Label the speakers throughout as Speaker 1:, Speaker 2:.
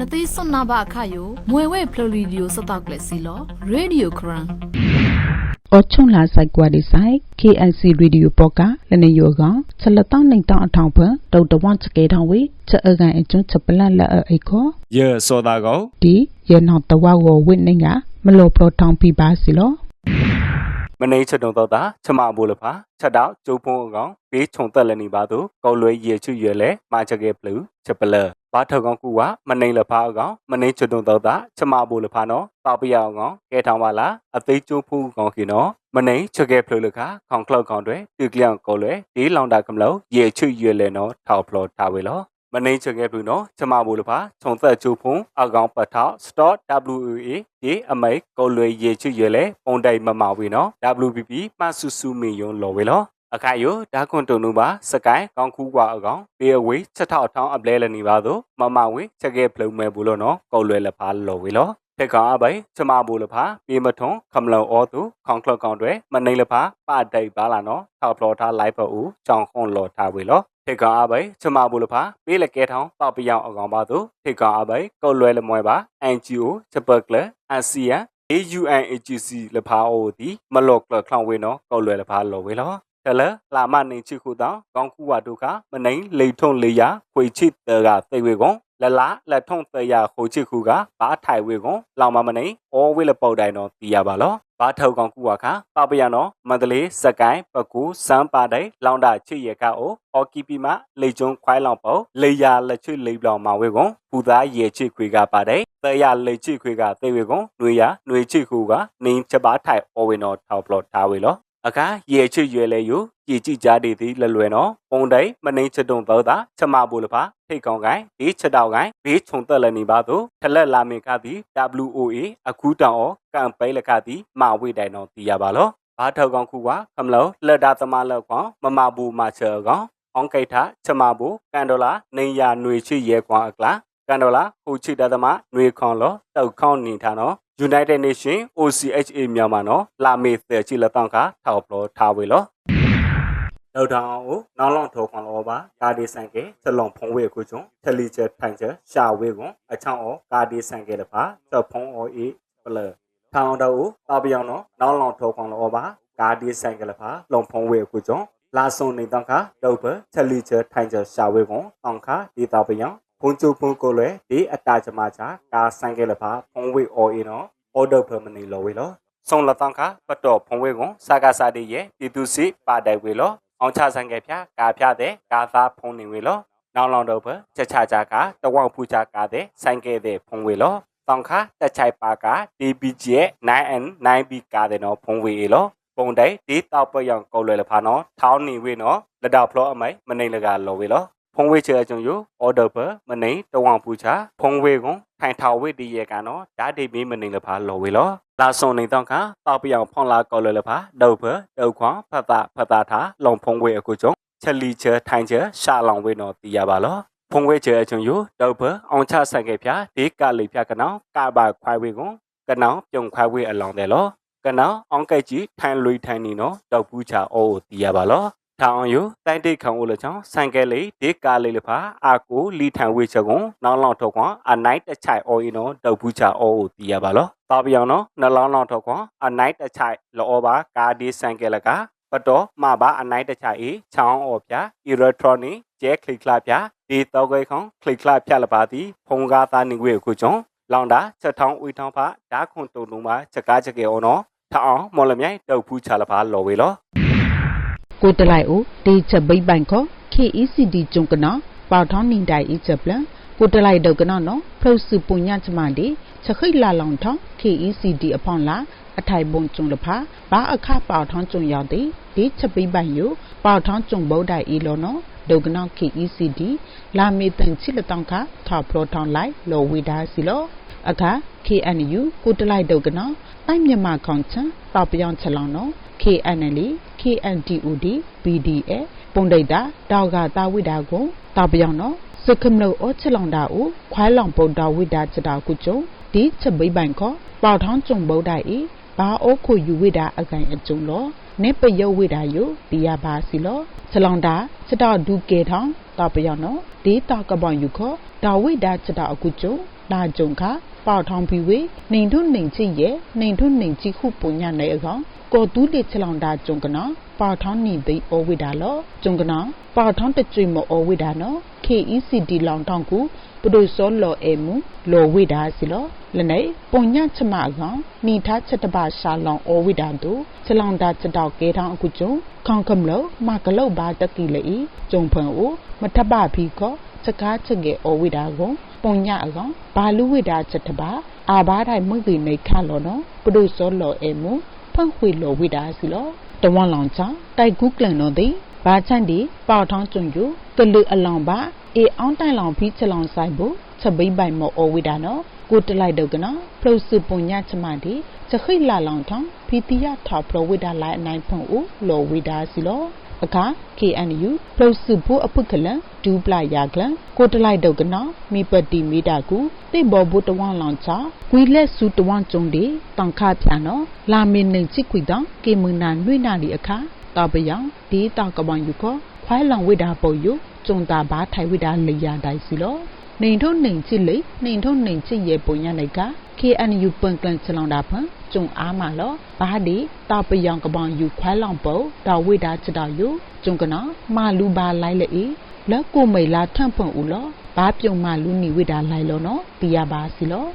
Speaker 1: နသိစွန်နာဘအခါယိုမွေဝဲဖလိုရီဒီယိုစတောက်လက်စီလောရေဒီယိုခရန်
Speaker 2: အောချုံလာဆိုင်ကွာဒီဆိုင် KNC Radio ပေါ့ကလနေယောကောင်ချက်လက်တောင်းနိုင်တောင်းအထောင်ဖွဒေါက်တာဝန်ချကေထောင်းဝေချက်အကန်အကျွန်းချက်ပလတ်လက်အိခော
Speaker 3: ယေစောတာကော
Speaker 2: ဒီရနောက်တဝါကိုဝိနေကမလောပလောထောင်းပြပါစီလော
Speaker 3: မနေချက်တုံတော့တာချမဘူလဖာချက်တော့ကျုပ်ဖုံးအကောင်ဘေးခြုံတက်လည်းနေပါသူကောက်လွဲရေချွရွယ်လဲမာချကေပလူချက်ပလ ဘာထောက်ကောင်ကူကမနေလဖာအကောင်မနေချက်တုံတော့တာချမဘူလဖာနော်တောက်ပြရအောင်ကောင်ကဲထောင်ပါလားအသေးကျိုးဖူးကောင်ခင်နော်မနေချက်ကေပလူလခခေါင်ကလောက်ကောင်တွေတူကလျောင်ကောက်လွဲဒီလောင်တာကမလို့ရေချွရွယ်လဲနော်ထောက်ဖလောထားဝေလောမနေချက်ခဲ့ဘူးနော်ကျမဘူးလပါခြုံသက်ကျိုးဖုံအကောင်ပတ်ထောက် stop WA ဒီအမိတ်ကိုလွေရေချွရွယ်လဲပုံတိုင်မမဝေနော် WPP မဆူဆူမီယွန်လော်ဝေလော အခါယိုဒါခွန်တုံနုပါစကိုင်းကောင်းခူးကွာအကောင်ပေအဝေးချက်ထောက်ထောင်းအပလဲလနေပါသို့မမဝေချက်ခဲ့ဖလုံမဲဘူးလို့နော်ကိုလွယ်လဖာလော်ဝေလောထက်ကောင်အပိုင်ချမဘူလဖာပြေမထုံခမလုံအောသူခေါင်ခလကောင်တွေမနေလဖာပတိုက်ပါလာနော်ထောက်ဖလော်ထားလိုက်ဖူကြောင်ခွန်လော်ထားဝေလောထေကောင်အပိုင်ချမဘူလဖာပေးလကဲထောင်းပေါပယောင်အကောင်ပါသူထေကောင်အပိုင်ကောက်လွဲလမွဲပါ NGO ချက်ပကလအစီယ AUNAGC လဖာအိုဒီမလော့ကလခေါင်ဝေနော်ကောက်လွဲလဖာလော်ဝေလော ကလလာမနေချိခုတောင်းကောင်းခုဝတုခမနိန်လေထုံလေယာခွေချိတကသေဝေကွန်လလလက်ထုံသေယာဟိုချိခုကဘာထိုင်ဝေကွန်လောင်မမနိန်အောဝေလပေါတိုင်တော့တီးရပါလောဘာထောက်ကောင်ကူဝါခပပယနောမန္တလေးစကိုင်းပကူစမ်းပါတိုင်လောင်တာချစ်ရကအိုအော်ကီပီမလေကျုံခွိုင်းလောင်ပေါလေယာလက်ချစ်လေလောင်မဝေကွန်ဘူသားရေချစ်ခွေကပါတိုင်သေရလေချစ်ခွေကသေဝေကွန်နှွေရနှွေချစ်ခုကနင်းချပါထိုင်အော်ဝေနောထောက်ပလော့ထားဝေလော အခါရေချွရွယ်လဲယူကြည်ကြည်ကြားတည်သည်လလွယ်နော်ပုံတိုင်မနှင်းချတုံသောတာချမဘူလဖာထိတ်ကောင်ကိုင်းဒီချက်တောက်ကိုင်းဘေးခြုံတက်လည်းနေပါသို့ထလက်လာမေကသည် WOA အခုတောင်အောကံပိလကသည်မဝိတိုင်တော်တီးရပါလောဘာထောက်ကောင်ခုကခမလောလက်တာသမလောက်ကောင်မမဘူမချေကောင်အောင်ကိထချမဘူကန်ဒေါလာနေရຫນွေချီရဲကွာအကလာ ကန်ဒေါလာဟိုချီတသမຫນွေခွန်လောတောက်ခေါနေထားနော် United Nation OCHA မြန်မာနော်လာမေတဲ့ချီလက်တောင်းကထောက်ပလောထားဝေလောလောက်တောင်ကိုနောင်လောင်ထောခွန်လောပါကာဒီဆိုင်ကဲစလုံဖုံးဝေခုချုံထလီချက်ထိုင်ချက်ရှာဝေကွန်အချောင်းအောကာဒီဆိုင်ကဲလပါစဖုံးအောအေပလထောင်တော့တာပြောင်နော်နောင်လောင်ထောခွန်လောပါကာဒီဆိုင်ကဲလပါလုံဖုံးဝေခုချုံလာဆုံနေတော့ခတော့ဘထလီချက်ထိုင်ချက်ရှာဝေကွန်တောင်ခဒီတာပြောင် ဖုန်ချုံဖုန်ကိုလေဒီအတာချမချာကာဆိုင်ကဲလပါဖုံးဝေအောအေနော် order permanent လောဝေလောဆုံလတန်ခပတ်တော်ဖုံဝေကွန်စာကစားတည်းရဲ့ပြည်သူစစ်ပါတိုင်ဝေလောအောင်ချဆိုင်ကဖြာကာဖြာတဲ့ကာသာဖုံနေဝေလောနောင်လောင်တော့ဘချက်ချချကတဝောက်ဖူချကာတဲ့ဆိုင်ကဲတဲ့ဖုံဝေလောတောင်ခတက်ချိုက်ပါက DBG ရဲ့ 9N 9B ကာတဲ့နော်ဖုံဝေလောပုံတိုင်ဒီတောက်ပယောင်ကောလွယ်လဖာနော်ထောင်းနေဝေနော်လက်တော်ဖလောအမိုင်မနေလကလောဝေလော ဖုံဝေချေအကျုံယိုအော်ဒါဘမနေတဝောင်ပူချဖုံဝေကွန်ထိုင်ထောက်ဝေဒီရေကနော်ဓာတ်ဒေမီမနေလဖာလောဝေလောလာဆုံနေတော့ကတောက်ပြောင်ဖုံလာကောလွယ်လဖာဒုတ်ဖဒုတ်ခွန်ဖတ်တာဖတ်တာထားလုံဖုံဝေအခုကျုံချက်လီချေထိုင်ချေရှာလောင်ဝေနော်တီးရပါလောဖုံဝေချေအကျုံယိုဒုတ်ဖအောင်ချဆိုင်ကေဖြာဒီကလိဖြာကနောကာဘာခွိုင်ဝေကွန်ကနောပြုံခွိုင်ဝေအလောင်တယ်လောကနောအောင်ကိတ်ကြီးထိုင်လွေထိုင်နေနော်တောက်ပူးချအိုးတီးရပါလော ထောင်ယိုတိုက်တိတ်ခေါင်ဦးလချောင်းဆိုင်ကယ်လေးဒီကာလေးလဖာအာကိုလီထန်ဝေချကွန်နောင်းလောင်ထောက်ကွန်အနိုင်တချိုင်အော်ဤနော်တောက်ဘူးချအော်ကိုတီးရပါလောတာပြောင်နော်နှလောင်းလောင်ထောက်ကွန်အနိုင်တချိုင်လောဘာကာဒီဆိုင်ကယ်လကပတော်မဘာအနိုင်တချိုင်အေချောင်းအော်ပြအီလက်ထရောနစ်ကျဲခလိကလာပြဒီတောက်ခွေခေါခလိကလာပြလပါတီဖုံကားသားနေဝေခုချွန်လောင်တာချက်ထောင်းဦးထောင်းဖာဓာခွန်တုံလုံးမှာချက်ကားချက်ကေအော်နော်ထအောင်မော်လမြိုင်တောက်ဘူးချလပါလော်ဝေလော
Speaker 2: ကိုတလိုက်အိုတေချက်ဘိတ်ပိုင်ခော KECD ကျုံကနောပေါထောင်းနင်းတိုင်အချက်ပလန်ကိုတလိုက်တော့ကနောနော်ဖုတ်စုပုညချမဒီချက်ခိတ်လာလောင်ထောင်း KECD အဖောင်းလာအထိုင်ပုံကျုံလဖာဘာအခပေါထောင်းကျုံရောက်သည်ဒီချက်ဘိတ်ပိုင်ယိုပေါထောင်းကျုံဗုဒ္ဓဤလောနော်ဒုကနော KECD လာမေတန်ချစ်လတောင်းခထောက်ပလောထောင်းလိုက်လောဝိဒါစီလောအခါ KNU ကိုတလိုက်ဒုကနောတိုက်မြမခေါင်ချန်တောက်ပြောင်းချက်လောင်းနော် KNL KNDUD BDA ပုံဒိတ်တာတောက်ကတာဝိတာကိုတောက်ပြောင်းနော်စကမလို့အောချက်လောင်တာကိုခွိုင်းလောင်ပုတ်တာဝိတာချက်တာကုကျုံဒီချက်ပိပိုင်ခောပေါထောင်းကျုံဗုဒ္ဓဤဘာအိုခုယူဝိတာအကန်အကျုံလောနေပယုတ်ဝိတာယိုဒီရပါစီလောချက်လောင်တာချက်တော့ဒူကေထောင်းတောက်ပြောင်းနော်ဒီတောက်ကပောင်ယူခောတာဝိတာချက်တာအကုကျုံလာကြုံခ ပေါထောင်းပြီးဝေနှိမ်ထုနှိမ်ချစ်ရဲ့နှိမ်ထုနှိမ်ချစ်ခုပုံညနေအကောင်ကောတူးလေချလောင်တာကြုံကနာပေါထောင်းနေသိအဝိဒါလောကြုံကနာပေါထောင်းတကြွမအဝိဒါနော် KECD လောင်ထောင်းကူပဒိုစောလော်အေမူလော်ဝိဒါစီလောလနေပုံညချမကောင်နိထားချက်တပါရှာလောင်အဝိဒါတူချလောင်တာချက်တော့ကဲထောင်းအခုကျုံခေါင်ကမလို့မကလုတ်ပါတက်ကီလေကြုံဖန်အိုမထပဖီကော စကားချက်ကေအဝိဒါကိုပုံညအကောင်ဘာလူဝိဒါချက်တပါအာဘားတိုင်းမွေးကိနေခါလောနော်ပဒိုစောလော်အေမူဖန့်ခွေလော်ဝိဒါစီလောတဝမ်လောင်ချတိုက်ကူးကလန်တော့တဲ့ဘာချန်ဒီပေါထောင်းကျွံယူကလူအလောင်ပါအေအောင်တိုင်လောင်ဖီးချလောင်ဆိုင်ဖို့ချက်ပိပိုင်မောအဝိဒါနော်ကိုတလိုက်တော့ကနော်ဖလုစုပုံညချမဒီချက်ခိလာလောင်ထောင်းဖီတီယထာဖလဝိဒါလိုက်အနိုင်ဖုံဦးလောဝိဒါစီလော အခါ KNU ဖလုစုဖို့အပုကလန်ဒူပလာယာကလန်ကိုတလိုက်တော့ကနော်မိပတိမီတာကူတိဘောဘုတဝမ်လောင်ချကွီလက်စုတဝမ်ကျုံဒီတန်ခါပြနော်လာမင်းနေချစ်ခွီတောင်ကေမနာနှွေနာဒီအခါတောက်ပယောင်ဒီတောက်ကပန်ယူခောခွိုင်းလောင်ဝိဒါပုံယူကျုံတာဘာထိုင်ဝိဒါလေယာတိုင်စီလောနှိမ်ထုံနှိမ်ချစ်လေနှိမ်ထုံနှိမ်ချစ်ရဲ့ပုံရနိုင်က KNU ပန်ကလန်ချလောင်တာဖန်ကျုံအားမလောဘာဒီတောက်ပယောင်ကပန်ယူခွိုင်းလောင်ပုံတောက်ဝိဒါချတောက်ယူကျုံကနာမာလူဘာလိုက်လေလက်ကိုမိလာထန့်ဖွန်ဦးလောဘာပြုံမလူနီဝိဒါလိုက်လောနော်တီးရပါစီလော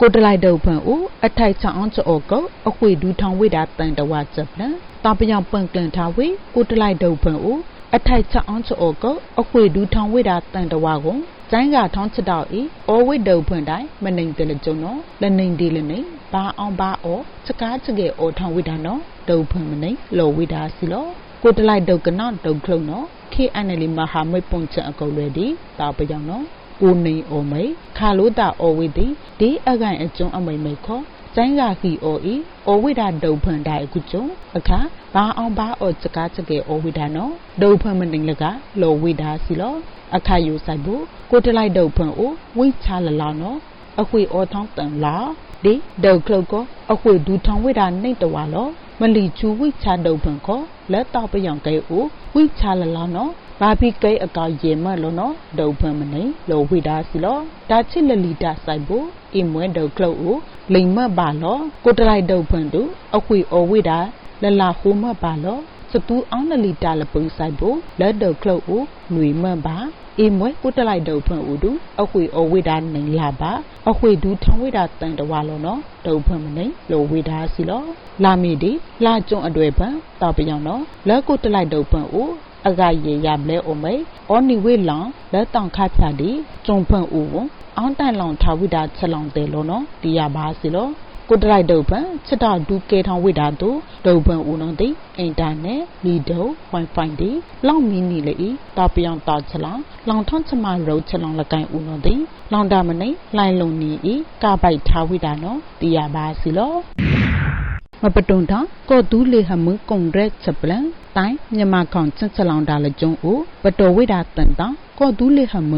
Speaker 2: ကိုတလိုက်တော့ဖန်ဦးအထိုက်ချအောင်ချောကောအခွေဒူထောင်ဝိဒါတန်တဝချက်ပလန်တာပယောင်ပန်ကလန်ထားဝေကိုတလိုက်တော့ဖန်ဦးအထိုက်ချအောင်ချောကောအခွေဒူထောင်ဝိဒါတန်တဝကို ကျိုင်းကထောင်းချတော့ဤအောဝိတုံဖွင့်တိုင်းမနိုင်တယ်လကြုံနော်လနေဒီလနေဘာအောင်ဘာအောစကားချကေအောထောင်းဝိဒါနော်ဒုံဖွင့်မနိုင်လောဝိဒါစီလောကိုတလိုက်ဒုတ်ကနော့ဒုံခလုံးနော် KNL မဟာမိတ်ပုံချအကုတ်လေဒီတာပကြောင်နော်ကိုနေအိုမိတ်ခါလို့တာအော်ဝိဒီဒီအကန်အကျုံးအမိတ်မိတ်ခေါ် ကျိုင်းကခီအိုဤအိုဝိဒါဒုံဖန်တိုင်အခုကျုံအခါဘာအောင်ဘာအော်စကားချကေအိုဝိဒါနော်ဒုံဖန်မနေလကလောဝိဒါစီလောအခါယူဆိုင်ဖို့ကိုတလိုက်ဒုံဖန်အိုဝိချလလောနော်အခွေအောထောင်းတန်လာဒီဒုံခလုတ်ကိုအခွေဒူထောင်းဝိဒါနှိတ်တဝါလောမလီချူဝိချဒုံဖန်ကိုလက်တော့ပယောင်ကဲအိုဝိချလလောနော် ဘာဘီကဲအကောက်ရေမတ်လို့နော်ဒုံဖန်မနေလောဝိဒါစီလောဒါချစ်လလီတာဆိုင်ဖို့အင်မွဲဒုံခလုတ်အိုလိမ်မတ်ပါလောကိုတလိုက်ဒုံဖန်တူအခွေအောဝိဒါလလာဟိုမတ်ပါလောစတူအောင်နလီတာလပုဆိုင်ဖို့လက်ဒုံခလုတ်အိုຫນွေမတ်ပါအေမွဲကိုတလိုက်ဒုံဖန်ဦးတူအခွေအဝိဒါနိုင်လာပါအခွေဒူထောင်ဝိဒါတန်တဝါလောနော်ဒုံဖန်မနေလောဝိဒါစီလောလာမီဒီလာကျုံအတွေ့ပန်တောက်ပြောင်နော်လက်ကိုတလိုက်ဒုံဖန်ဦး အကရေရမလဲအိုမေအော်နီဝေလောင်လက်တောင်ခါဖြာဒီကျုံဖန်ဦးဝအောင်တန်လောင်ထားဝိဒါချက်လောင်တယ်လို့နော်တရားပါစီလောကိုတလိုက်ဒုတ်ပန်ချစ်တော်ဒူကေထောင်ဝိတာတို့ဒုတ်ပန်ဦးနော်တိအင်တာနက်လီဒို wifi ဒီလောင်မီနီလေတာပြောင်တာချလောင်လောင်ထွန်းချမရုပ်ချလောင်လကိုင်ဦးနော်တိလောင်တာမနေလိုင်လုံနီဤကပိုက်ထားဝိတာနော်တရားပါစီလော မပတုံတာကောတူးလေဟမကွန်ဂရက်ချက်ပလန်တိုင်းမြန်မာကောင်ချစ်ချလောင်တာလကျုံဦးပတော်ဝိတာတန်တာကောတူးလေဟမ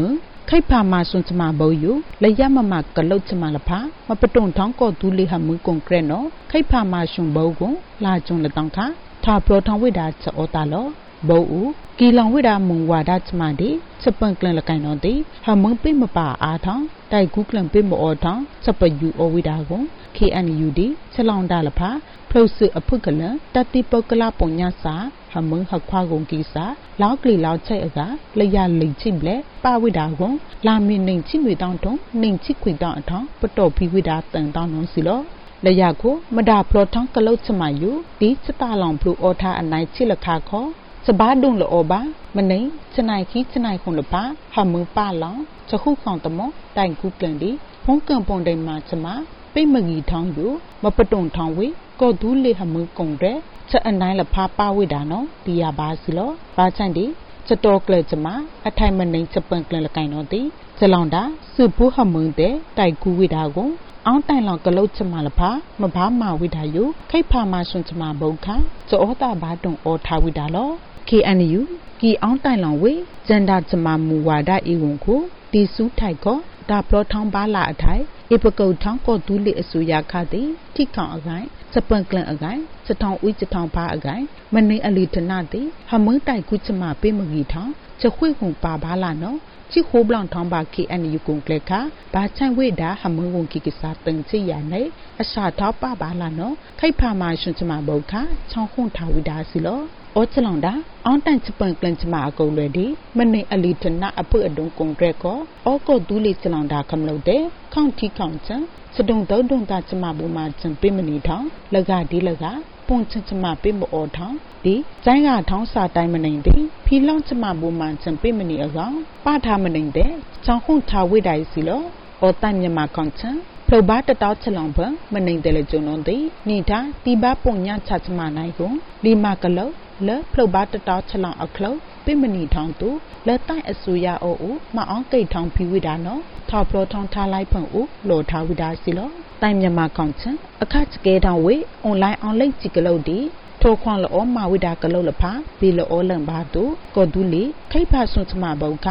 Speaker 2: ခိဖာမဆွန်ချမဘောယလရမမကလုတ်ချမလဖာမပတုံထောင်းကောတူလေးဟမှုကွန်ကရနော်ခိဖာမဆွန်ဘောကွန်လာကျုံလတောင်းခါထာပလောထောင်းဝိဒါချောတာလောဘောဦးကီလောင်ဝိဒါမုံဝါဒချမဒီစပန်ကလန်လကိုင်နော်တိဟမုံပိမပါအားထောင်းတိုက်ကူကလန်ပိမောထောင်းစပယူအဝိဒါကွန် KNUD ချလောင်တာလဖာ ဖလုစုအဖုကလန်တတိပုတ်ကလပုံညာစာဟမုံဟခွာကုန်ကိစာလောက်ကလီလောက်ချိတ်အကလရလိချိဘလေပါဝိဒါကွန်လာမင်းနေချိမွေတောင်းတုံနေချိခွေတောင်းအထောင်းပတော်ဖီဝိဒါတန်တောင်းနုံစီလောလရကိုမဒါဖလောထောင်းကလုတ်ချမယူဒီစတလောင်ဖလူအော်ထားအနိုင်ချိလခါခေါ်စဘာဒုံလောဘာမနေချနိုင်ခီချနိုင်ခွန်လပါဟမုံပါလောင်ချခုခေါန်တမောတိုင်ကူပလန်ဒီဖုန်ကန်ပွန်တိုင်မှာချမပိတ်မဂီထောင်းယူမပတုံထောင်းဝေ ကောဒူးလေဟမုံကုံတဲ့ချက်အနိုင်လဖားပါဝိတာနော်တီရပါစီလောဘာချန်ဒီချက်တော်ကလချမအထိုင်မနိုင်ချက်ပန်ကလလကိုင်နော်တီချက်လောင်တာစုဘူးဟမုံတဲ့တိုက်ကူဝိတာကိုအောင်တိုင်လောင်ကလုတ်ချမလဖာမဘာမာဝိတာယုခိတ်ဖာမဆွန်ချမဘုံခါဇောတာဘာတုံအောထားဝိတာလော KNU ကီအောင်တိုင်လောင်ဝေဂျန်ဒါချမမူဝါဒဤဝန်ကိုတီစုထိုက်ကော ဒါပလောထောင်းပါလာအထိုင်ဧပကုတ်ထောင်းကောတူလီအစုရခသည်ထိခေါင်အကိုင်စပန်ကလန်အကိုင်စထောင်းဦးစထောင်းပါအကိုင်မနေအလီတနာတိဟမန်းတိုင်ကုချမပေးမကြီးထောင်းချခွေခုံပါပါလာနော်ချိခိုးဘလောင်ထောင်းပါ KNU ကုံကလခဘာချိုင်ဝေဒါဟမငုံကိကိစာတန်ချီရနေအရှာထောက်ပါပါလာနော်ခိတ်ဖာမရှင်ချမဘုတ်ခချောင်းခွန်ထားဝိဒါစီလော အောချလောင်တာအွန်တန်ချပန်ကလန်ချမအကုံလွယ်ဒီမနေအလီတနာအဖွအဒုံကွန်ဂရက်ကောအောကောဒူးလီချလောင်တာခမလို့တဲ့ခေါန့်တီခေါန့်ချံစဒုံတော့ဒုံတာချမဘူမှာချံပိမနီထောင်းလကဒီလကပွန်ချချမပိမအောထောင်းဒီကျိုင်းကထောင်းစာတိုင်းမနိုင်သည်ဖီလောင်းချမဘူမှာချံပိမနီအကောင်ပထားမနိုင်တဲ့ချောင်းခွန်ထားဝိဒိုင်စီလောအောတိုင်မြမခေါန့်ချံဖလုဘာတတောက်ချလောင်ဘမနိုင်တယ်လေကျုံလုံးသည်နိတာတီဘာပုံညချချမနိုင်ကိုလီမာကလော လဖလုဘာတတောက်ချလောင်အခလုပိမနီထောင်းသူလက်တိုင်အဆူရအိုအိုမအောင်ကိတ်ထောင်းဖီဝိဒါနော်ထောက်ပလောထောင်းထားလိုက်ဖွင့်ဦးလော်ထားဝိဒါစီလောတိုင်မြမခေါန့်ချံအခချကဲထောင်းဝေအွန်လိုင်းအောင်လိတ်ချီကလုတ်ဒီထိုခွန်လောမဝိဒါကလုတ်လဖာဘီလောလံဘာတူကောဒူလီခိဖာဆွန်ချမဘုတ်ခ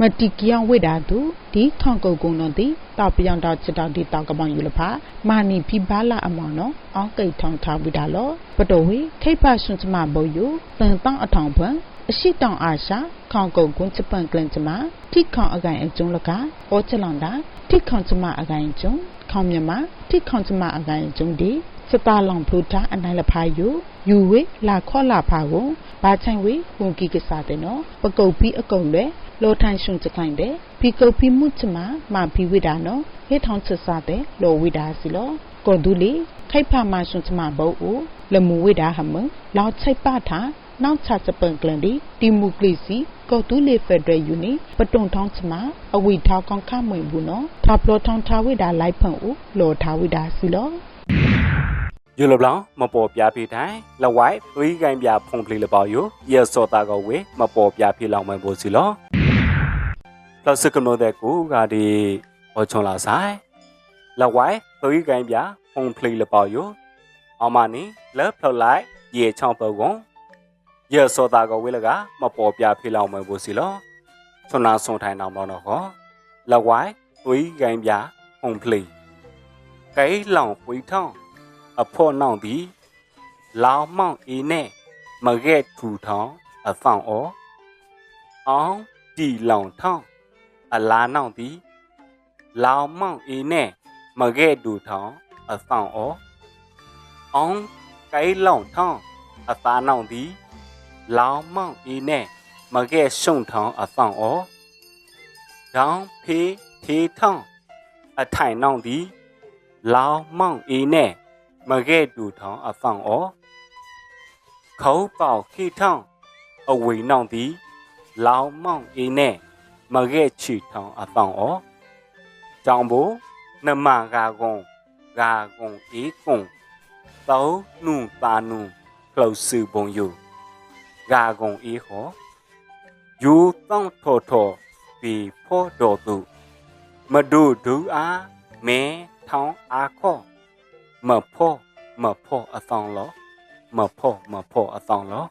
Speaker 2: မတိကီယောင်ဝိဒါတူဒီခေါန်ကုတ်ကုံတော့ဒီတောက်ပြောင်တောက်ချစ်တောက်ဒီတောက်ကပောင်ယူလဖာမာနီဖိဘာလာအမောင်နော်အောင်ကိတ်ထောင်းထားဝိဒါလောပတော်ဝေခိဖာဆွန်ချမဘုတ်ယူတန်တောင်းအထောင်ဖွင့်အရှိတောင်အာရှခေါင်ကုတ်ကွန်းချပန်ကလန်ချမထိခေါင်အကိုင်အကျုံးလကအောချလောင်တာထိခေါင်ချမအကိုင်ကျုံခေါင်မြမထိခေါင်ချမအကိုင်ကျုံဒီစတာလောင်ဖလူတာအနိုင်လဖာယူယူဝေလာခေါ်လာဖာကိုဘာချိုင်ဝေဝန်ကီကစားတဲ့နော်ပကုတ်ပြီးအကုံလဲ လောထိုင်ရှုံချခိုင်တဲ့ဖီကုတ်ပြီးမှုချမမဖီဝိဒါနော်ဟေထောင်းချစားတဲ့လောဝိဒါစီလောကောဒူလီခိုက်ဖာမရှုံချမဘောအိုလမူဝိဒါဟမလောက်ချိုက်ပထားနောက်ချစပန်ကလန်ဒီဒီမိုကရေစီကောတူလေဖက်ဒရယ်ယူနီပတုံထောင်းချမအဝိထောက်ကောင်းခမွေဘူးနော်ထောပ်လောထောင်းထားဝိဒါလိုက်ဖန်ဦးလောထားဝိဒါစီလော
Speaker 3: ယူလဘလောင်မပေါ်ပြပြတိုင်းလဝိုက်သွေးကိုင်းပြဖုန်ပလီလပေါယိုယေစောတာကောဝေမပေါ်ပြပြလောင်မှန်ဖို့စီလော လောက်စကနိုတဲ့ကူကဒီဟောချုံလာဆိုင်လဝိုက်သွေးကိုင်းပြဖုန်ပလီလပေါယိုအောင်မနီလက်ဖလောက်လိုက်ရေချောင်းပုတ်ကွန်ယေစောတာကောဝေလကမပေါ်ပြပြလောင်မှန်ဖို့စီလောဆွနာဆွန်ထိုင်အောင်တော့တော့လဝိုက်သွေးကိုင်းပြဖုန်ပလီကဲလောင်ဝီထောင်းအဖို့နောင်သည်လောင်မောင်အေးနဲ့မကဲ့ထူထောင်းအဖောင်အောအောင်တီလောင်ထောင်းအလားနောင်သည်လောင်မောင်အေးနဲ့မကဲ့ထူထောင်းအဖောင်အောအောင်ကဲလောင်ထောင်း အသားနောင်သည်လောင်မောင်အေးနဲ့မကဲ့ရှုံထောင်းအဖောင်အောဒေါင်းဖေးထေထောင်းအထိုင်နောင်သည်လောင်မောင်အေးနဲ့မကဲ့တူထောင်းအဖောင်အောခေါပေါခိထောင်းအဝိနောင်သည်လောင်မောင်အေးနဲ့ မရဲ့ချီထောင်အပောင်းအောကြောင်ဘူနမဂါကုံဂါကုံဤကုံတောနုပါနုကလောက်စုဘုံယုဂါကုံဤဟောယူတောင်းထောထောပီဖောတော်သူမဒုဒူအားမင်းထောင်းအားခော့မဖော့မဖော့အဆောင်လောမဖော့မဖော့အဆောင်လော